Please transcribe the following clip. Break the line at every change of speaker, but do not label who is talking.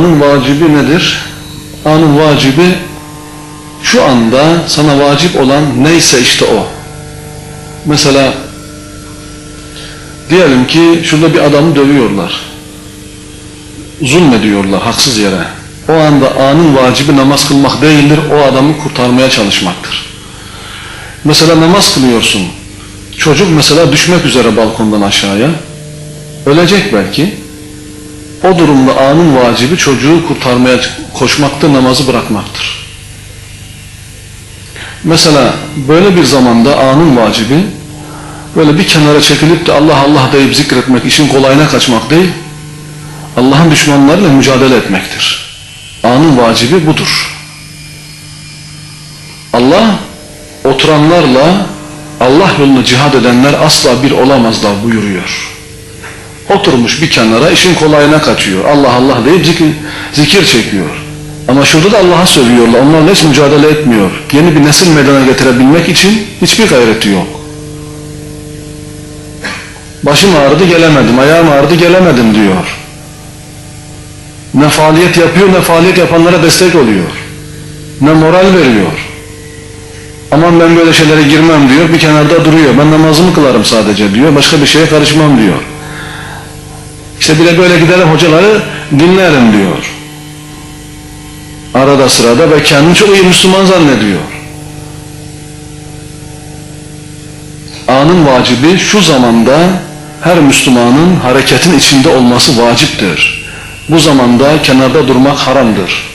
anın vacibi nedir? Anın vacibi şu anda sana vacip olan neyse işte o. Mesela diyelim ki şurada bir adamı dövüyorlar. Zulmediyorlar haksız yere. O anda anın vacibi namaz kılmak değildir, o adamı kurtarmaya çalışmaktır. Mesela namaz kılıyorsun. Çocuk mesela düşmek üzere balkondan aşağıya. Ölecek belki. O durumda anın vacibi çocuğu kurtarmaya koşmaktır, namazı bırakmaktır. Mesela böyle bir zamanda anın vacibi böyle bir kenara çekilip de Allah Allah deyip zikretmek, işin kolayına kaçmak değil, Allah'ın düşmanlarıyla mücadele etmektir. Anın vacibi budur. Allah oturanlarla Allah yolunu cihad edenler asla bir olamazlar buyuruyor. Oturmuş bir kenara işin kolayına kaçıyor. Allah Allah deyip zikir, zikir çekiyor. Ama şurada da Allah'a sövüyorlar. Onlarla hiç mücadele etmiyor. Yeni bir nesil meydana getirebilmek için hiçbir gayreti yok. Başım ağrıdı gelemedim, ayağım ağrıdı gelemedim diyor. Ne faaliyet yapıyor ne faaliyet yapanlara destek oluyor. Ne moral veriyor. Aman ben böyle şeylere girmem diyor. Bir kenarda duruyor. Ben namazımı kılarım sadece diyor. Başka bir şeye karışmam diyor. İşte bir böyle gidelim hocaları dinlerim diyor. Arada sırada ve kendini çok iyi Müslüman zannediyor. Anın vacibi şu zamanda her Müslümanın hareketin içinde olması vaciptir. Bu zamanda kenarda durmak haramdır.